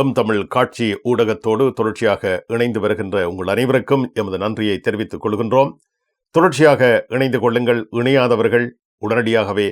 M Tamil காட்சி ஊடகத்தோடு தொடர்ச்சியாக இணைந்து வருகின்ற உங்கள் அனைவருக்கும் எமது நன்றியை தெரிவித்துக் கொள்கின்றோம். தொடர்ச்சியாக இணைந்து கொள்ளுங்கள். இணையாதவர்கள் உடனடியாகவே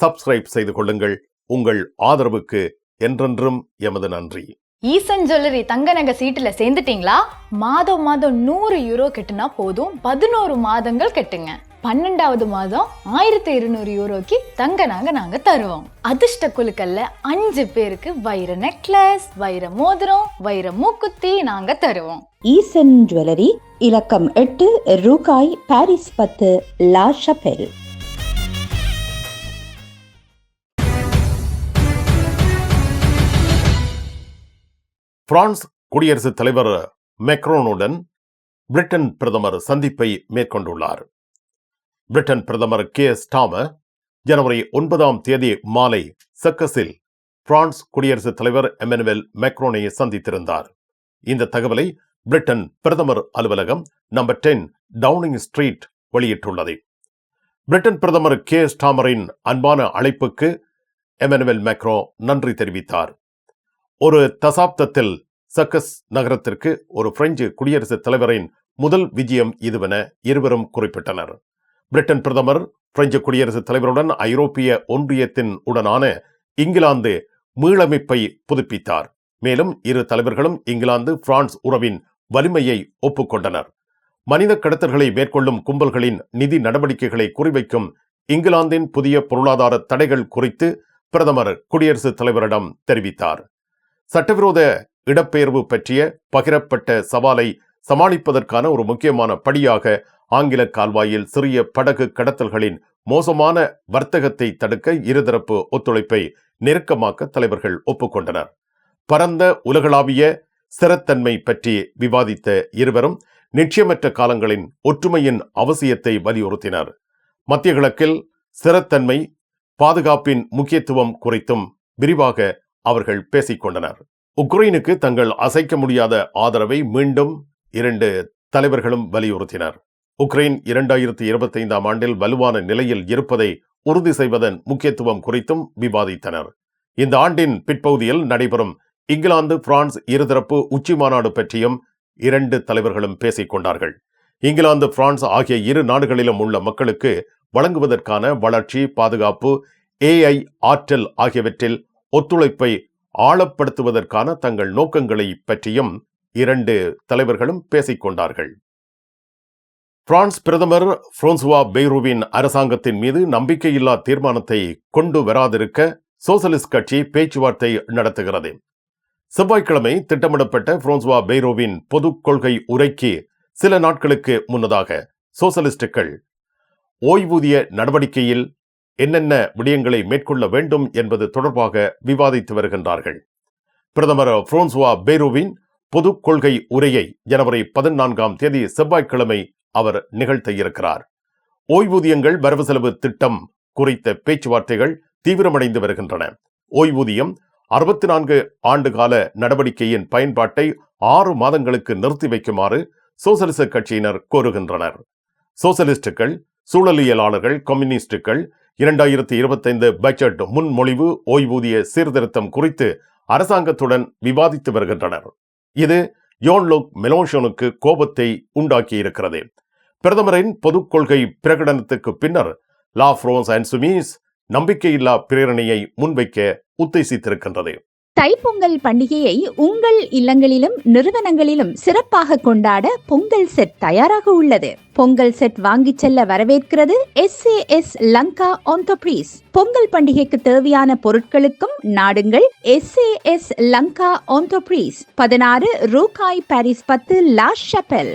சப்ஸ்கிரைப் செய்து கொள்ளுங்கள். உங்கள் ஆதரவுக்கு என்றென்றும் எமது நன்றி. ஈசன் ஜுவல்லரி தங்க நகை சீட்டுல சேர்ந்துட்டீங்களா? மாதம் மாதம் நூறு யூரோ கெட்டுனா போதும். பதினோரு மாதங்கள் கெட்டுங்க. பன்னெண்டாவது மாதம் ஆயிரத்தி இருநூறு யூரோக்கு தங்க நகை நாங்க தருவோம். அதிர்ஷ்ட குழுக்கள்ல அஞ்சு பேருக்கு வைர நெக்லஸ் வைர மோதிரம் வைர மூக்குத்தி நாங்க தருவோம். ஈசன் ஜுவல்லரி இலக்கம் எட்டு ரூகாய் பாரிஸ் பத்து லா ஷபெல் பிரான்ஸ் குடியரசுத் தலைவர் மெக்ரோனுடன் பிரிட்டன் பிரதமர் சந்திப்பை மேற்கொண்டுள்ளார். பிரிட்டன் பிரதமர் கே. ஸ்டாமர் ஜனவரி ஒன்பதாம் தேதி மாலை சக்கஸில் பிரான்ஸ் குடியரசுத் தலைவர் எமனுவேல் மெக்ரோனை சந்தித்திருந்தார். இந்த தகவலை பிரிட்டன் பிரதமர் அலுவலகம் நம்பர் டென் டவுனிங் ஸ்ட்ரீட் வெளியிட்டுள்ளது. பிரிட்டன் பிரதமர் கே. ஸ்டாமரின் அன்பான அழைப்புக்கு எமனுவேல் மேக்ரோ நன்றி தெரிவித்தார். ஒரு தசாப்தத்தில் சக்கஸ் நகரத்திற்கு ஒரு பிரெஞ்சு குடியரசுத் தலைவரின் முதல் விஜயம் இதுவென இருவரும் குறிப்பிட்டனர். பிரிட்டன் பிரதமர் பிரெஞ்சு குடியரசுத் தலைவருடன் ஐரோப்பிய ஒன்றியத்தின் உடனான இங்கிலாந்து மீளமைப்பை புதுப்பித்தார். மேலும் இரு தலைவர்களும் இங்கிலாந்து பிரான்ஸ் உறவின் வலிமையை ஒப்புக்கொண்டனர். மனித கடத்தல்களை மேற்கொள்ளும் கும்பல்களின் நிதி நடவடிக்கைகளை குறிவைக்கும் இங்கிலாந்தின் புதிய பொருளாதார தடைகள் குறித்து பிரதமர் குடியரசுத் தலைவரிடம் தெரிவித்தார். சட்டவிரோத இடப்பெயர்வு பற்றிய பகிரப்பட்ட சவாலை சமாளிப்பதற்கான ஒரு முக்கியமான படியாக ஆங்கில கால்வாயில் சிறிய படகு கடத்தல்களின் மோசமான வர்த்தகத்தை தடுக்க இருதரப்பு ஒத்துழைப்பை நெருக்கமாக்க தலைவர்கள் ஒப்புக்கொண்டனர். பரந்த உலகளாவிய ஸ்திரத்தன்மை பற்றி விவாதித்த இருவரும் நிச்சயமற்ற காலங்களின் ஒற்றுமையின் அவசியத்தை வலியுறுத்தினர். மத்திய கிழக்கில் ஸ்திரத்தன்மை பாதுகாப்பின் முக்கியத்துவம் குறித்தும் விரிவாக அவர்கள் பேசிக்கொண்டனர். உக்ரைனுக்கு தங்கள் அசைக்க முடியாத ஆதரவை மீண்டும் இரண்டு தலைவர்களும் வலியுறுத்தினர். உக்ரைன் இரண்டாயிரத்தி இருபத்தைந்தாம் ஆண்டில் வலுவான நிலையில் இருப்பதை உறுதி செய்வதன் முக்கியத்துவம் குறித்தும் விவாதித்தனர். இந்த ஆண்டின் பிற்பகுதியில் நடைபெறும் இங்கிலாந்து பிரான்ஸ் இருதரப்பு உச்சி மாநாடு பற்றியும் இரண்டு தலைவர்களும் பேசிக் கொண்டார்கள். இங்கிலாந்து பிரான்ஸ் ஆகிய இரு நாடுகளிலும் உள்ள மக்களுக்கு வழங்குவதற்கான வளர்ச்சி பாதுகாப்பு ஏஐ ஆற்றல் ஆகியவற்றில் ஒத்துழைப்பை ஆழப்படுத்துவதற்கான தங்கள் நோக்கங்களை பற்றியும் இரண்டு தலைவர்களும் பேசிக் கொண்டார்கள். பிரான்ஸ் பிரதமர் புரோன்சுவா பெய்ரூவின் அரசாங்கத்தின் மீது நம்பிக்கையில்லா தீர்மானத்தை கொண்டு வராதிருக்க சோசலிஸ்ட் கட்சி பேச்சுவார்த்தை நடத்துகிறது. செவ்வாய்க்கிழமை திட்டமிடப்பட்ட புரோன்சுவா பெய்ரோவின் பொது கொள்கை உரைக்கு சில நாட்களுக்கு முன்னதாக சோசலிஸ்டுகள் ஓய்வூதிய நடவடிக்கையில் என்னென்ன விடயங்களை மேற்கொள்ள வேண்டும் என்பது தொடர்பாக விவாதித்து வருகின்றார்கள். பிரதமர் புரோன்சுவா பெய்ரோவின் பொது கொள்கை உரையை ஜனவரி பதினான்காம் தேதி செவ்வாய்க்கிழமை அவர் நிகழ்த்த இருக்கிறார் ஓய்வூதியங்கள் வரவு செலவு திட்டம் குறித்த பேச்சுவார்த்தைகள் தீவிரமடைந்து வருகின்றன. ஓய்வூதியம் அறுபத்தி நான்கு ஆண்டுகால நடவடிக்கையின் பயன்பாட்டை ஆறு மாதங்களுக்கு நிறுத்தி வைக்குமாறு சோசலிச கட்சியினர் கோருகின்றனர். சோசலிஸ்டுகள் சூழலியலாளர்கள் கம்யூனிஸ்டுகள் இரண்டாயிரத்தி இருபத்தைந்து பட்ஜெட் முன்மொழிவு ஓய்வூதிய சீர்திருத்தம் குறித்து அரசாங்கத்துடன் விவாதித்து வருகின்றனர். இது யோன்லோக் மெலோஷனுக்கு கோபத்தை உண்டாக்கியிருக்கிறது. பிரதமரின் பொதுக் கொள்கை பிரகடனத்துக்கு பின்னர் லா ஃப்ரோன்ஸ் அண்ட் சுமீஸ் நம்பிக்கையில்லா பிரேரணையை முன்வைக்க உத்தேசித்திருக்கின்றது. தைப்பொங்கல் பண்டிகையை உங்கள் இல்லங்களிலும் நிறுவனங்களிலும் சிறப்பாக கொண்டாட பொங்கல் செட் தயாராக உள்ளது. பொங்கல் செட் வாங்கிச் செல்ல வரவேற்கிறது எஸ் ஏ எஸ் லங்கா ஆண்டோபிரீஸ் பொங்கல் பண்டிகைக்கு தேவையான பொருட்களுக்கும் நாடுங்கள் எஸ் ஏ எஸ் லங்கா ஆண்டோபிரீஸ் பதினாறு ரூகாய் பாரிஸ் பத்து லா ஷப்பல்.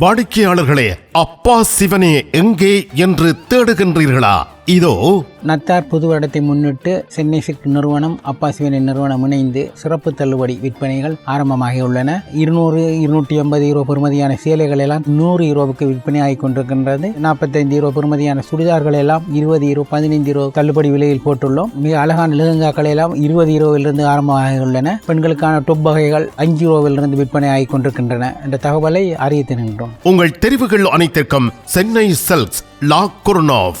வாடிக்கையாளர்களே அப்பா சிவனே எங்கே என்று தேடுகின்றீர்களா? இதோ. நத்தார் புது வருடத்தை முன்னிட்டு சென்னை சிக் நிறுவனம் அப்பா சிவனின் நிறுவனம் இணைந்து சிறப்பு தள்ளுபடி விற்பனைகள் ஆரம்பமாகியுள்ளன. இருநூறு இருநூற்றி ஐம்பது யூரோ பெறுமதியான சேலைகள் எல்லாம் நூறு யூரோவுக்கு விற்பனை ஆகிக் கொண்டிருக்கின்றது. நாற்பத்தைந்து யூரோ பெறுமதியான சுடிதார்கள் எல்லாம் இருபது யூரோ பதினைந்து யூரோ தள்ளுபடி விலையில் போட்டுள்ளோம். மிக அழகான லெஹங்காக்கள் எல்லாம் இருபது யூரோவிலிருந்து ஆரம்பமாகியுள்ளன. பெண்களுக்கான டொப் வகைகள் அஞ்சு யூரோவிலிருந்து விற்பனை ஆகி கொண்டிருக்கின்றன. என்ற தகவலை அறிவித்து நின்றோம் உங்கள் தெரிவுகள் அனைத்திற்கும் சென்னை செல்ஸ் லா குர்னாவ்.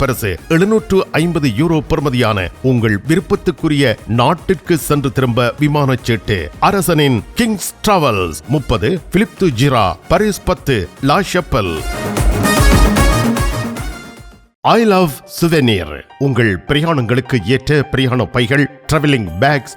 பரிசு எழுநூற்று ஐம்பது யூரோ பெறுமதியான உங்கள் விருப்பத்துக்குரிய நாட்டிற்கு சென்று திரும்ப விமான சீட்டு. அரசனின் கிங்ஸ் டிராவல்ஸ் முப்பது பிலிப்து ஜிரா பரிஸ் பத்து லா ஷப்பல் ஐ லவ் சுவெனீர். உங்கள் பிரயாணங்களுக்கு ஏற்ற பிரயாண பைகள் travelling bags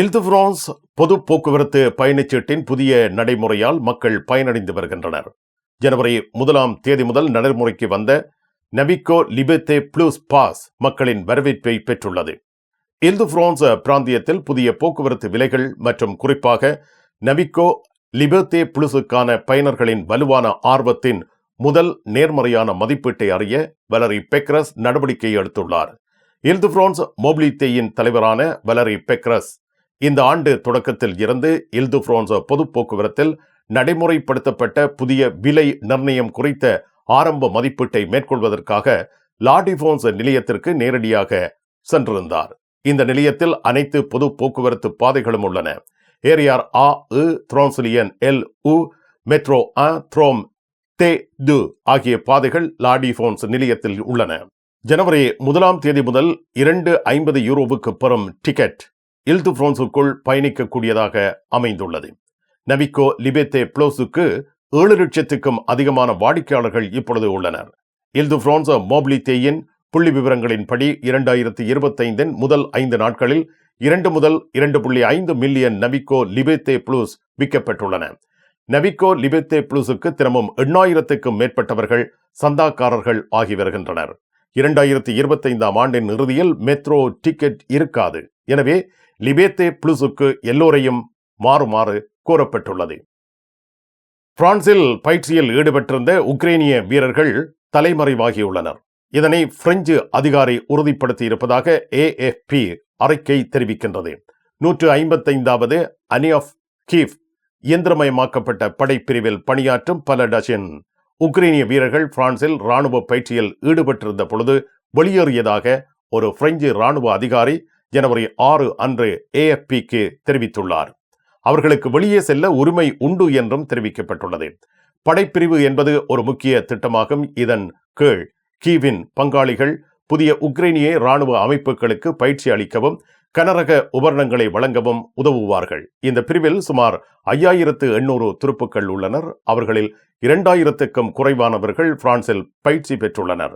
இல்து பிரான்ஸ் பொது போக்குவரத்து பயணச்சீட்டின் புதிய நடைமுறையால் மக்கள் பயனடைந்து வருகின்றனர். ஜனவரி முதலாம் தேதி முதல் நடைமுறைக்கு வந்த நபிகோ லிபெத்தே ப்ளூஸ் பாஸ் மக்களின் வரவேற்பை பெற்றுள்ளது. இல்து பிரான்ஸ் பிராந்தியத்தில் புதிய போக்குவரத்து விலைகள் மற்றும் குறிப்பாக நபிகோ லிபெத்தே ப்ளூஸுக்கான பயனர்களின் வலுவான ஆர்வத்தின் முதல் நேர்மறையான மதிப்பீட்டை அறிய வலரி பெக்ரஸ் நடவடிக்கை எடுத்துள்ளார். இல்து பிரான்ஸ் மோபிலித்தேயின் தலைவரான வலரி பெக்ரஸ் இந்த ஆண்டு தொடக்கத்தில் இருந்து இல்து பிரான்ஸ் பொது போக்குவரத்தில் நடைமுறைப்படுத்தப்பட்ட புதிய விலை நிர்ணயம் குறித்த ஆரம்ப மதிப்பீட்டை மேற்கொள்வதற்காக லாடிஃபோன்ஸ் நிலையத்திற்கு நேரடியாக சென்றிருந்தார். இந்த நிலையத்தில் அனைத்து பொது போக்குவரத்து பாதைகளும் உள்ளன. ஏரியார் ஆ உ த்ரோன்சிலியன் எல் உ மெட்ரோ அ த்ரோம் தே து ஆகிய பாதைகள் லாடிஃபோன்ஸ் நிலையத்தில் உள்ளன. ஜனவரி முதலாம் தேதி முதல் இரண்டு ஐம்பது யூரோவுக்கு பெறும் டிக்கெட் இல்து பிரான்சுக்குள் பயணிக்கக்கூடியதாக அமைந்துள்ளது. நவிக்கோ லிபெத்தே ப்ளோஸுக்கு ஏழு லட்சத்துக்கும் அதிகமான வாடிக்கையாளர்கள் இப்பொழுது உள்ளனர். இல்து பிரான்ஸ் மோபிலித்தேயின் புள்ளி விவரங்களின்படி இரண்டாயிரத்தி இருபத்தைந்தின் முதல் ஐந்து நாட்களில் இரண்டு முதல் இரண்டு புள்ளி ஐந்து மில்லியன் நவிகோ லிபெத்தே ப்ளூஸ் விற்கப்பட்டுள்ளன நவிக்கோ லிபெத்தே ப்ளூஸுக்கு தினமும் எண்ணாயிரத்துக்கும் மேற்பட்டவர்கள் சந்தாக்காரர்கள் ஆகி வருகின்றனர். இரண்டாயிரத்தி இருபத்தைந்தாம் ஆண்டின் இறுதியில் மெட்ரோ டிக்கெட் இருக்காது. எனவே லிபேத்தே ப்ளூஸுக்கு எல்லோரையும் மாறுமாறு கூறப்பட்டுள்ளது பிரான்சில் பயிற்சியில் ஈடுபட்டிருந்த உக்ரைனிய வீரர்கள் தலைமறைவாகியுள்ளனர். இதனை பிரெஞ்சு அதிகாரி உறுதிப்படுத்தியிருப்பதாக ஏஎஃப்பி அறிக்கை தெரிவிக்கின்றது. நூற்று ஐம்பத்தைந்தாவது ஆஃப் கீவ் இயந்திரமயமாக்கப்பட்ட படைப்பிரிவில் பணியாற்றும் பல டசின் உக்ரைனிய வீரர்கள் பிரான்சில் ராணுவ பயிற்சியில் ஈடுபட்டிருந்த பொழுது வெளியேறியதாக ஒரு பிரெஞ்சு ராணுவ அதிகாரி ஜனவரி ஆறு அன்று ஏஎஃப்பிக்கு தெரிவித்துள்ளார். அவர்களுக்கு வெளியே செல்ல உரிமை உண்டு என்றும் தெரிவிக்கப்பட்டுள்ளது. படைப்பிரிவு என்பது ஒரு முக்கிய திட்டமாகும். இதன் கீழ் கீவின் பங்காளிகள் புதிய உக்ரைனிய ராணுவ அமைப்புகளுக்கு பயிற்சி அளிக்கவும் கனரக உபகரணங்களை வழங்கவும் உதவுவார்கள். இந்த பிரிவில் சுமார் ஐயாயிரத்து எண்ணூறு துருப்புக்கள் உள்ளனர். அவர்களில் இரண்டாயிரத்துக்கும் குறைவானவர்கள் பிரான்சில் பயிற்சி பெற்றுள்ளனர்.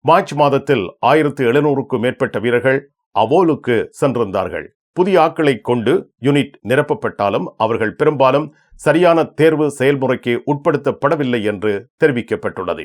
மார்ச் மாதத்தில் ஆயிரத்து எழுநூறுக்கும் மேற்பட்ட வீரர்கள் அவோலுக்கு சென்றிருந்தார்கள். புதிய ஆட்களை கொண்டு யூனிட் நிரப்பப்பட்டாலும் அவர்கள் பெரும்பாலும் சரியான தேர்வு செயல்முறைக்கு உட்படுத்தப்படவில்லை என்று தெரிவிக்கப்பட்டுள்ளது.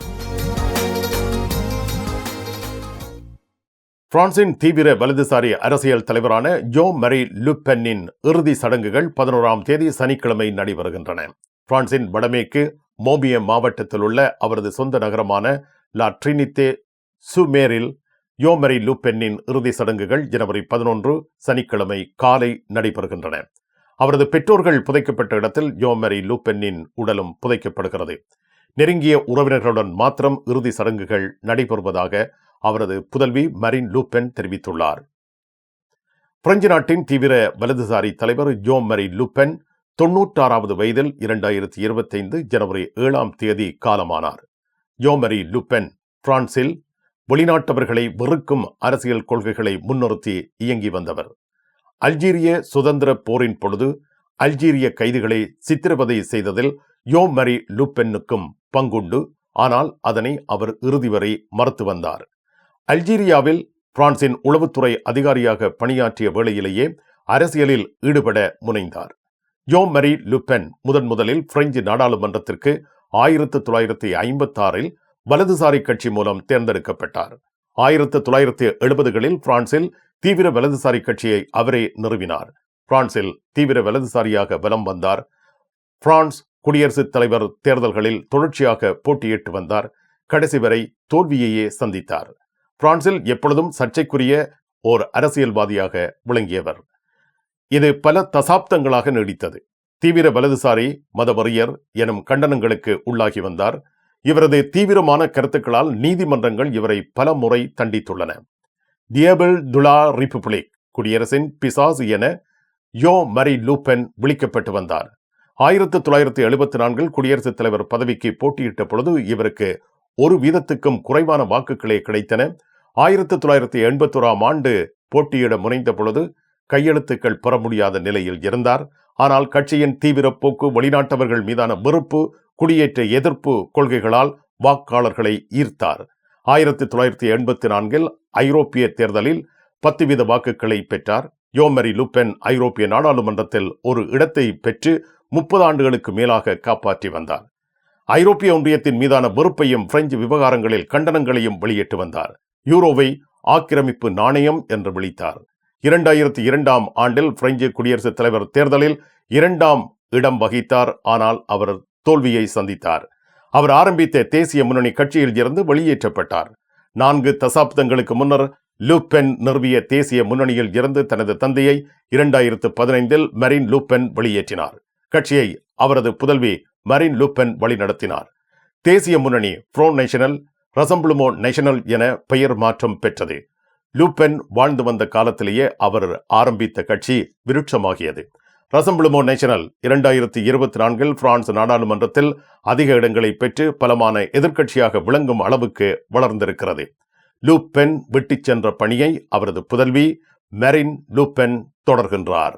பிரான்சின் தீவிர வலதுசாரி அரசியல் தலைவரான ஜோ மரி லுப்பென்னின் இறுதி சடங்குகள் பதினோராம் தேதி சனிக்கிழமை நடைபெறுகின்றன. பிரான்சின் வடமேற்கு மோபிய மாவட்டத்தில் உள்ள அவரது சொந்த நகரமான லா ட்ரினித்தே சுமேரில் யோமரி லுப்பென்னின் இறுதி சடங்குகள் ஜனவரி பதினொன்று சனிக்கிழமை காலை நடைபெறுகின்றன. அவரது பெற்றோர்கள் புதைக்கப்பட்ட இடத்தில் யோமரி லூப்பென்னின் உடலும் புதைக்கப்படுகிறது. நெருங்கிய உறவினர்களுடன் மாத்திரம் இறுதி சடங்குகள் நடைபெறுவதாக அவரது புதல்வி மரின் லூபென் தெரிவித்துள்ளார். பிரெஞ்சு நாட்டின் தீவிர வலதுசாரி தலைவர் ஜோ மரி லூபென் தொன்னூற்றாறாவது வயதில் இரண்டாயிரத்தி இருபத்தைந்து ஜனவரி ஏழாம் தேதி காலமானார். ஜோமரி மரி பிரான்சில் வெளிநாட்டவர்களை வெறுக்கும் அரசியல் கொள்கைகளை முன்னிறுத்தி இயங்கி வந்தவர். அல்ஜீரிய சுதந்திர போரின் பொழுது அல்ஜீரிய கைதிகளை சித்திரவதை செய்ததில் யோமரி மரி பங்குண்டு ஆனால் அதனை அவர் இறுதி வரை மறுத்து வந்தார். அல்ஜீரியாவில் பிரான்சின் உளவுத்துறை அதிகாரியாக பணியாற்றிய வேளையிலேயே அரசியலில் ஈடுபட முனைந்தார். யோ மரி லுபென் முதன் முதலில் பிரெஞ்சு நாடாளுமன்றத்திற்கு ஆயிரத்து தொள்ளாயிரத்தி ஐம்பத்தாறில் வலதுசாரி கட்சி மூலம் தேர்ந்தெடுக்கப்பட்டார். ஆயிரத்து தொள்ளாயிரத்தி எழுபதுகளில் பிரான்சில் தீவிர வலதுசாரி கட்சியை அவரே நிறுவினார். பிரான்சில் தீவிர வலதுசாரியாக வலம் வந்தார். பிரான்ஸ் குடியரசுத் தலைவர் தேர்தல்களில் தொடர்ச்சியாக போட்டியிட்டு வந்தார். கடைசி வரை தோல்வியையே சந்தித்தார். பிரான்சில் எப்பொழுதும் சர்ச்சைக்குரிய ஓர் அரசியல்வாதியாக விளங்கியவர். இது பல தசாப்தங்களாக நீடித்தது. தீவிர வலதுசாரி மதவறியர் எனும் கண்டனங்களுக்கு உள்ளாகி வந்தார். இவரது தீவிரமான கருத்துக்களால் நீதிமன்றங்கள் இவரை பல முறை தண்டித்துள்ளன. டியபிள் துலா ரிபப்ளிக் குடியரசின் பிசாஸ் என யோ மரி லூபென் விளிக்கப்பட்டு வந்தார். ஆயிரத்து தொள்ளாயிரத்தி எழுபத்தி நான்கில் குடியரசுத் தலைவர் பதவிக்கு போட்டியிட்ட பொழுது இவருக்கு ஒரு வீதத்துக்கும் குறைவான வாக்குகளே கிடைத்தன. ஆயிரத்தி தொள்ளாயிரத்தி எண்பத்தோராம் ஆண்டு போட்டியிட முனைந்த பொழுது கையெழுத்துக்கள் பெற முடியாத நிலையில் இருந்தார். ஆனால் கட்சியின் தீவிர போக்கு வெளிநாட்டவர்கள் மீதான வெறுப்பு குடியேற்ற எதிர்ப்பு கொள்கைகளால் வாக்காளர்களை ஈர்த்தார். ஆயிரத்தி தொள்ளாயிரத்தி எண்பத்தி நான்கில் ஐரோப்பிய தேர்தலில் பத்து வீத வாக்குகளை பெற்றார். யோமரி லுப்பென் ஐரோப்பிய நாடாளுமன்றத்தில் ஒரு இடத்தை பெற்று முப்பது ஆண்டுகளுக்கு மேலாக காப்பாற்றி வந்தார். ஐரோப்பிய ஒன்றியத்தின் மீதான வெறுப்பையும் பிரெஞ்சு விவகாரங்களில் கண்டனங்களையும் வெளியிட்டு வந்தார். யூரோவை ஆக்கிரமிப்பு நாணயம் என்று விழித்தார் இரண்டாயிரத்தி இரண்டாம் ஆண்டில் பிரெஞ்சு குடியரசுத் தலைவர் தேர்தலில் இரண்டாம் இடம் வகித்தார். ஆனால் அவர் தோல்வியை சந்தித்தார். அவர் ஆரம்பித்த தேசிய முன்னணி கட்சியில் இருந்து வெளியேற்றப்பட்டார். நான்கு தசாப்தங்களுக்கு முன்னர் லூப்பென் நிறுவிய தேசிய முன்னணியில் இருந்து தனது தந்தையை இரண்டாயிரத்து பதினைந்தில் மரின் லூப்பென் வெளியேற்றினார். கட்சியை அவரது புதல்வி மரின் லூப்பென் வழிநடத்தினார். தேசிய முன்னணி ஃப்ரோ நேஷனல் ரசம்பிளுமோ நேஷனல் என பெயர் மாற்றம் பெற்றது. லூப்பென் வாழ்ந்து வந்த காலத்திலேயே அவர் ஆரம்பித்த கட்சி விருட்சமாகியது. ரசம்பிளுமோ நேஷனல் இரண்டாயிரத்தி இருபத்தி நான்கில் பிரான்ஸ் நாடாளுமன்றத்தில் அதிக இடங்களை பெற்று பலமான எதிர்க்கட்சியாக விளங்கும் அளவுக்கு வளர்ந்திருக்கிறது. லூப்பென் விட்டுச் சென்ற பணியை அவரது புதல்வி மெரின் லூப்பென் தொடர்கின்றார்.